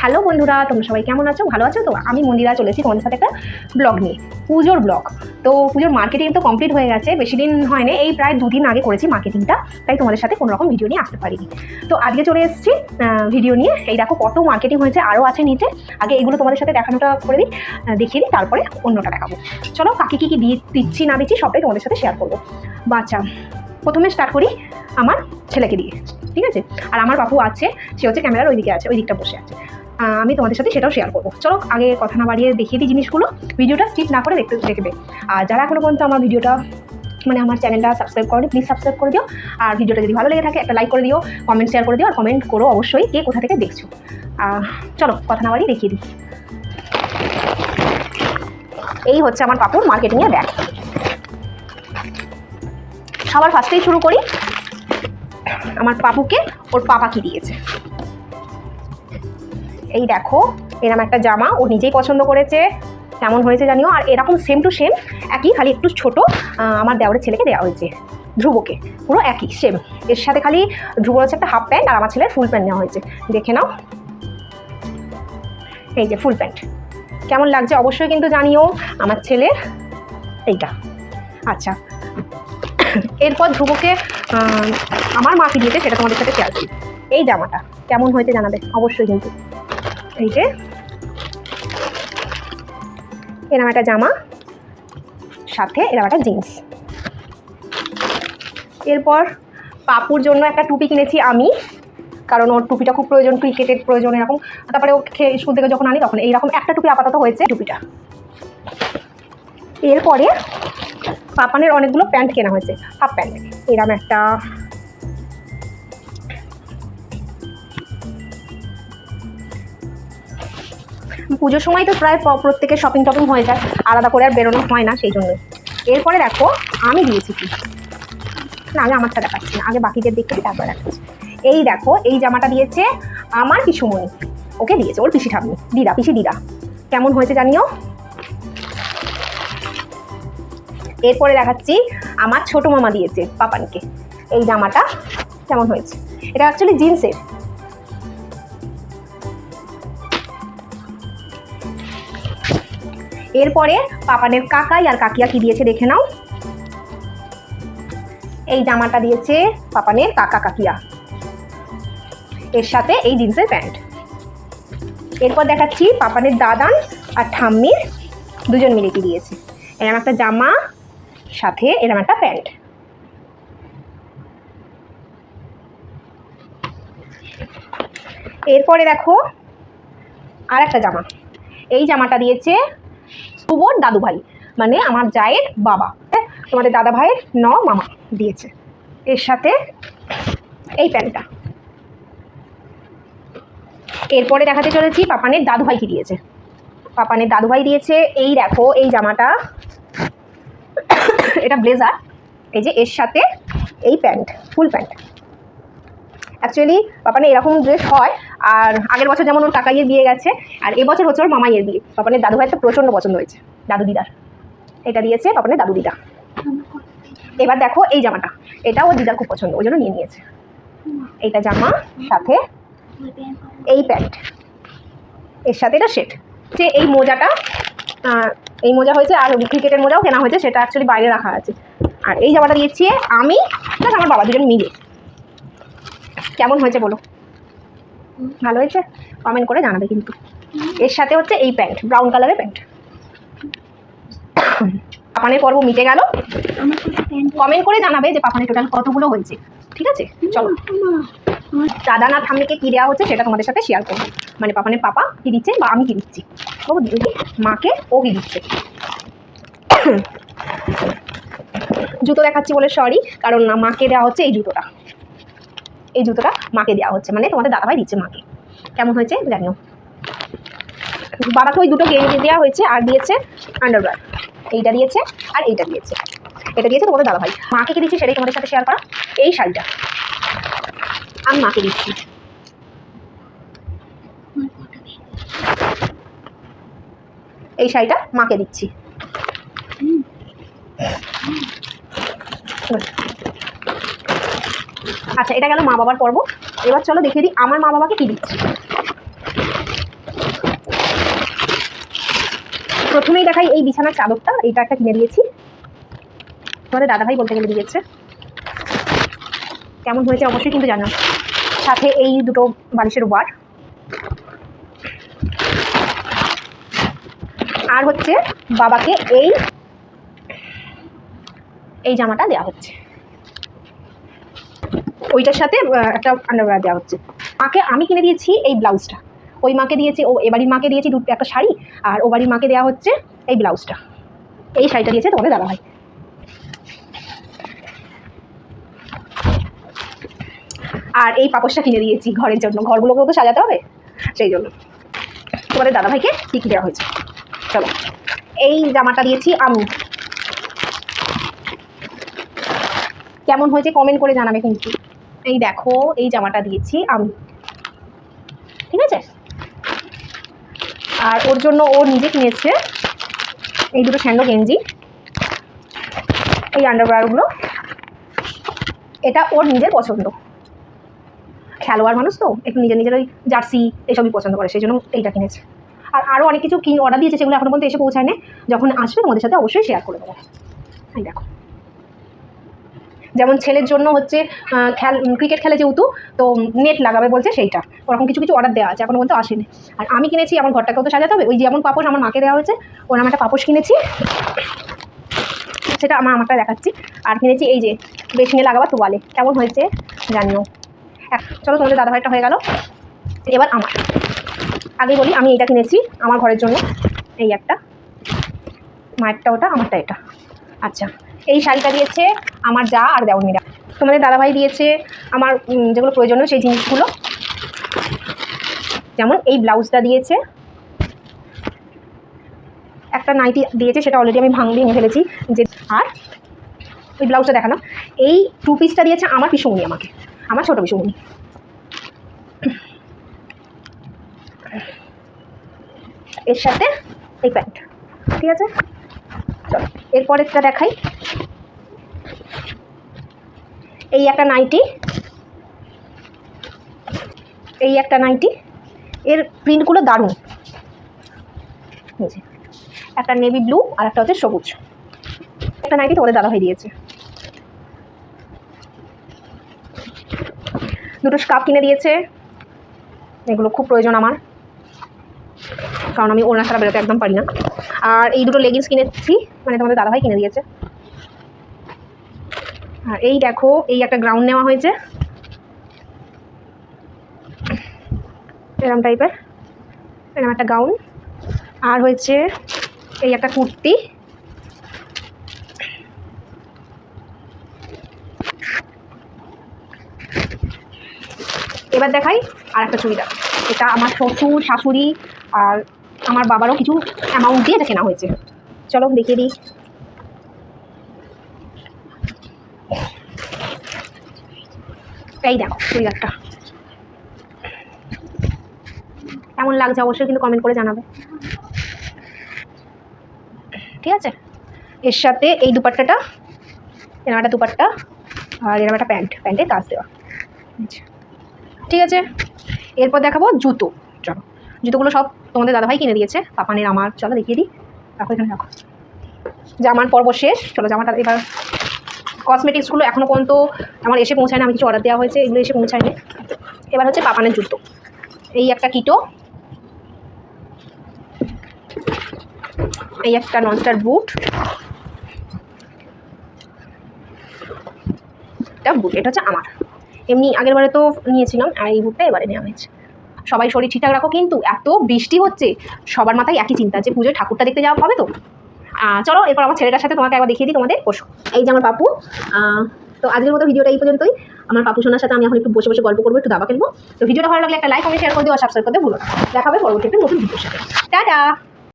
Hello বন্ধুরা, তোমরা সবাই কেমন আছো? ভালো আছো? তো আমি মন্দিরা চলেছি তোমাদের সাথে একটা ব্লগ নিয়ে, পুজোর ব্লগ তো পুজোর মার্কেটিং তো কমপ্লিট হয়ে গেছে, বেশি দিন হয়নি, এই প্রায় দুদিন আগে করেছি মার্কেটিংটা তাই তোমাদের সাথে কোনো রকম ভিডিও নিয়ে আসতে পারিনি। তো আজকে চলে এসেছি ভিডিও নিয়ে। এই দেখো কত মার্কেটিং হয়েছে আরও আছে নিচে। আগে এগুলো তোমাদের সাথে দেখানোটা করে দিই দেখিয়ে দিই, তারপরে অন্যটা দেখাবো। চলো কাকে কী কী দিচ্ছি না দিচ্ছি সবটাই তোমাদের সাথে শেয়ার করব। বাচ্চা প্রথমে স্টার্ট করি আমার ছেলেকে দিয়ে, ঠিক আছে? আর আমার বাপু আছে, সে হচ্ছে ক্যামেরার ওই দিকে আছে, ওই দিকটা বসে আছে। আমি তোমাদের সাথে সেটাও শেয়ার করব। চলো, আগে কথা না বাড়িয়ে দেখিয়ে দিই জিনিসগুলো, ভিডিওটা স্কিপ না করে দেখতে দেখবে। আর যারা এখনও পর্যন্ত আমার ভিডিওটা মানে আমার চ্যানেলটা সাবস্ক্রাইব করো প্লিজ সাবস্ক্রাইব করে দিও। আর ভিডিওটা যদি ভালো লেগে থাকে, একটা লাইক করে দিও কমেন্ট শেয়ার করে দিও, আর কমেন্ট করো অবশ্যই কে কোথা থেকে দেখছ। চলো, কথা না বাড়িয়ে দেখিয়ে দিই। এই হচ্ছে আমার পাপুর মার্কেটিংয়ের ব্যাগ সবার ফার্স্টেই শুরু করি। আমার পাপুকে ওর পাপা কি দিয়েছে। এই দেখো এরকম একটা জামা ও নিজেই পছন্দ করেছে। কেমন হয়েছে জানিও? আর এরকম সেম টু সেম একই, খালি একটু ছোট আমার দেওয়ারের ছেলেকে দেওয়া হয়েছে, ধ্রুবকে। পুরো একই সেম এর সাথে খালি ধ্রুবর হচ্ছে একটা হাফ প্যান্ট আর আমার ছেলের ফুল প্যান্ট নেওয়া হয়েছে। দেখে নাও। এই যে ফুল প্যান্ট কেমন লাগছে অবশ্যই কিন্তু জানিও। আমার ছেলের এইটা। আচ্ছা। এরপর ধ্রুবকে আমার মা দিয়েছে সেটা তোমাদের সাথে শেয়ার করি। এই জামাটা, কেমন হয়েছে জানাবে? অবশ্যই কিন্তু। এই যে, এরম একটা জামা, সাথে এরম একটা জিন্স এরপর, পাপুর জন্য একটা টুপি কিনেছি আমি, কারণ ওর টুপিটা খুব প্রয়োজন, ক্রিকেটের প্রয়োজন, এরকম। তারপরে ও স্কুল থেকে যখন আনি, তখন এইরকম একটা টুপি আপাতত হয়েছে টুপিটা। এরপরে পাপানের অনেকগুলো প্যান্ট কেনা হয়েছে। Half pant. এরম একটা। পুজোর সময় তো প্রায় প্রত্যেকের শপিং টপিং হয়ে যায়, আলাদা করে আর বেরোনো হয় না সেই জন্য। এরপরে দেখো, আমি দিয়েছি কি? না, আমি আমারটা দেখাচ্ছি না, আগে বাকিদের দেখতে তারপর দেখাচ্ছি। এই দেখো, এই জামাটা দিয়েছে আমার পিসুমণি। ওকে, দিয়েছে ওর পিসি ঠাম্মি। দিদা, পিসি দিদা। কেমন হয়েছে জানিও? এরপরে দেখাচ্ছি আমার ছোট মামা দিয়েছে পাপানকে। এই জামাটা কেমন হয়েছে? এটা অ্যাকচুয়ালি জিন্সের এরপরে পাপানের কাকাই আর কাকিয়া কি দিয়েছে দেখে নাও। এই জামাটা দিয়েছে পাপানের কাকা কাকিয়া। এর সাথে এই জিন্সের প্যান্ট। এরপর দেখাচ্ছি পাপানের দাদান আর ঠাম্মির দুজন মিলে কি দিয়েছে। এরম একটা জামা সাথে এরম একটা প্যান্ট। এরপরে দেখো আর একটা জামা। এই জামাটা দিয়েছে শুভর দাদু ভাই মানে আমার জায়ের বাবা। হ্যাঁ, তোমাদের দাদা ভাইয়ের ন মামা দিয়েছে। এর সাথে এই প্যান্টটা। এরপরে দেখাতে চলেছি পাপানের দাদু দিয়েছে। পাপানের দাদু ভাই দিয়েছে এই দেখো এই জামাটা। এটা ব্লেজার এই যে এর সাথে এই প্যান্ট ফুল প্যান্ট। অ্যাকচুয়ালি পাপানের এরকম ড্রেস হয়, আর আগের বছর যেমন ওর কাকাইয়ের বিয়ে গেছে, আর এবছর হচ্ছে ওর মামাইয়ের বিয়ে। পাপানের দাদু ভাইয়ের তো প্রচণ্ড পছন্দ হয়েছে, দাদু দিদার। এটা দিয়েছে পাপানের দাদু দিদা। এবার দেখো এই জামাটা এটা ওর দিদার খুব পছন্দ, ওই জন্য নিয়ে নিয়েছে। এইটা জামা, সাথে এই প্যান্ট। এর সাথে এটা সেট যে এই মোজাটা এই মোজা হয়েছে আর ক্রিকেটের মোজাও কেনা হয়েছে সেটা অ্যাকচুয়ালি বাইরে রাখা আছে। আর এই জামাটা দিয়েছি আমি প্লাস আমার বাবা দুজন মিলে। কেমন হয়েছে বলো? ভালো হয়েছে? কমেন্ট করে জানাবে কিন্তু। এর সাথে হচ্ছে এই প্যান্ট ব্রাউন কালারের প্যান্ট। পাপানের পর্ব মিটে গেল। কমেন্ট করে জানাবে যে পাপানের টোটাল কতগুলো হয়েছে। ঠিক আছে? চলো। দাদা না ঠাম্মিকে কী দেওয়া হচ্ছে সেটা তোমাদের সাথে শেয়ার করব। মানে পাপানের পাপা কী দিচ্ছে বা আমি কী দিচ্ছি? ও দিদি মাকে ও কী দিচ্ছে? জুতো দেখাচ্ছি বলে সরি কারণ মাকে দেওয়া হচ্ছে এই জুতোটা। এই জুতোটা মাকে দেওয়া হচ্ছে মানে তোমাদের দাদাভাই দিচ্ছে মাকে। কেমন হয়েছে? জানিও। বাবাকে ওই দুটো গেঞ্জি দেওয়া হয়েছে, আর দিয়েছে আন্ডারওয়্যার এইটা দিয়েছে আর এইটা দিয়েছে। এটা দিয়েছে তোমাদের দাদাভাই। মাকে কি দিচ্ছে সেটাই তোমাদের সাথে শেয়ার করা। এই শাড়িটা। আমি মাকে দিচ্ছি। এই শাড়িটা মাকে দিচ্ছি। আচ্ছা এটা গেল মা বাবার পর্ব। এবার চলো দেখে দিই আমার মা বাবাকে কী দিচ্ছে। প্রথমেই দেখাই এই বিছানার চাদরটা এইটা একটা কিনে দিয়েছি। তোমাদের দাদাভাই বলতে গেলে দিয়েছে। কেমন হয়েছে অবশ্যই কিন্তু জানাও। সাথে এই দুটো বালিশের ওয়ার। আর হচ্ছে বাবাকে এই এই জামাটা দেওয়া হচ্ছে। ওইটার সাথে একটা আন্ডারওয়্যার দেওয়া হচ্ছে। মাকে আমি কিনে দিয়েছি এই ব্লাউজটা। ওই মাকে দিয়েছি, ও এ বাড়ির মাকে দিয়েছি দুটো, একটা শাড়ি, আর ও বাড়ির মাকে দেওয়া হচ্ছে এই ব্লাউজটা। এই শাড়িটা দিয়েছে তোমাদের দাদাভাই। আর এই পাপোশটা কিনে দিয়েছি ঘরের জন্য। ঘরগুলোকেও তো সাজাতে হবে? সেই জন্য। তোমাদের দাদাভাইকে কী কী দেওয়া হয়েছে? চলো। এই জামাটা দিয়েছি আমি কেমন হয়েছে কমেন্ট করে জানাবে কিন্তু। এই দেখো, এই জামাটা দিয়েছি আমি ঠিক আছে? আর ওর জন্য ও নিজে কিনেছে এই দুটো স্যান্ডো গেঞ্জি, এই আন্ডারওয়্যারগুলো এটা ওর নিজের পছন্দ। খেলোয়াড় মানুষ তো, একটু নিজের নিজের ওই জার্সি এসবই পছন্দ করে, সেই জন্য এইটা কিনেছে। আর আরও অনেক কিছু কিন অর্ডার দিয়েছে, সেগুলো এখনও পর্যন্ত এসে পৌঁছায় না যখন আসবে তোমাদের সাথে অবশ্যই শেয়ার করে দেবো। এই দেখো। যেমন ছেলের জন্য হচ্ছে খেল ক্রিকেট খেলে যেহেতু, তো নেট লাগাবে বলছে সেইটা। ওরকম কিছু কিছু অর্ডার দেওয়া আছে, এখনও পর্যন্ত আসেনি। আর আমি কিনেছি, আমার ঘরটাকেও তো সাজাতে হবে। ওই যেমন পাপোশ আমার মাকে দেওয়া হয়েছে, ওর আমার একটা পাপোশ কিনেছি। সেটা আমার আমারটা দেখাচ্ছি। আর কিনেছি এই যে, বেসিনে লাগাবার তোয়ালে। কেমন হয়েছে জানিও। চলো তোমাদের দাদাভাইটা হয়ে গেল। এবার আমার। আগে বলি, আমি এটা কিনেছি আমার ঘরের জন্য, এই একটা। মায়েরটা ওটা, আমারটা এটা। আচ্ছা এই শাড়িটা দিয়েছে আমার যা আর দেওয়ানিরা তোমাদের দাদাভাই দিয়েছে আমার যেগুলো প্রয়োজনীয় সেই জিনিসগুলো। যেমন এই ব্লাউজটা দিয়েছে। একটা নাইটি দিয়েছে, সেটা অলরেডি আমি ভাঙ, ভেঙে ফেলেছি। যে আর, ওই ব্লাউজটা দেখালাম। এই টু পিসটা দিয়েছে আমার পিসুমনি আমাকে। আমার ছোটো পিসুমনি এর সাথে এই প্যান্ট। ঠিক আছে? চলো এরপরেরটা দেখাই। এই একটা নাইটি। এই একটা নাইটি। এর প্রিন্টগুলো দারুণ। একটা নেভি ব্লু আর একটা হচ্ছে সবুজ। একটা নাইটি তোমাদের দাদা হয়ে দিয়েছে। দুটো স্কার্ফ কিনে দিয়েছে। এগুলো খুব প্রয়োজন আমার। কারণ আমি ওড়না ছাড়া বেরোতে একদম পারি না। আর এই দুটো লেগিংস কিনেছি মানে তোমাদের দাদাভাই কিনে দিয়েছে। আর এই দেখো, এই একটা গ্রাউন্ড নেওয়া হয়েছে। এরম টাইপের এরম একটা গাউন আর হয়েছে এই একটা কুর্তি। এবার দেখাই আর একটা চুড়িদার এটা আমার শ্বশুর, শাশুড়ি আর আমার বাবারও কিছু অ্যামাউন্ট দিয়ে এটা কেনা হয়েছে। চলো দেখিয়ে দিই। এই দেখো চুড়িদারটা কেমন লাগছে অবশ্যই কিন্তু কমেন্ট করে জানাবে। ঠিক আছে? এর সাথে এই দুপাট্টাটা একটা দুপাট্টা আর এরকম একটা প্যান্ট, প্যান্টে কাজ দেওয়া। আচ্ছা। ঠিক আছে? এরপর দেখাবো জুতো। চলো। জুতোগুলো সব তোমাদের দাদাভাই কিনে দিয়েছে। পাপানের আমার। চলো দেখিয়ে দিই। রাখো এখানে, রাখো। জামার পর্ব শেষ। চলো, জামাটা এবার কসমেটিক্সগুলো এখনও পর্যন্ত আমার এসে পৌঁছায় না আমি কিছু অর্ডার দেওয়া হয়েছে, এগুলো এসে পৌঁছায়নি। এবার হচ্ছে পাপানের জুতো। এই একটা কিটো। এই একটা ননস্টার বুট। এটা বুট, এটা হচ্ছে আমার। এমনি আগের বারে তো নিয়েছিলাম, আর এই বুটটা এবারে নেওয়া হয়েছে। সবাই শরীর ঠিকঠাক রাখো, কিন্তু এত বৃষ্টি হচ্ছে, সবার মাথায় একই চিন্তা যে পুজোয় ঠাকুরটা দেখতে যাওয়া হবে তো? চলো, এরপর আমার ছেলেটার সাথে তোমাকে একবার দেখিয়ে দিই, তোমাদের পশু এই যে আমার পাপু তো আজকের মতো ভিডিওটা এই পর্যন্তই। আমার পাপু সোনার সাথে আমি এখন একটু বসে বসে গল্প করব, একটু দাবা খেলব। তো ভিডিওটা ভালো লাগলে একটা লাইক কমেন্ট শেয়ার করে দিও সাবস্ক্রাইব করতে ভুলো না। দেখাবে পরবর্তী একটা নতুন ভিডিওর সাথে। টাটা!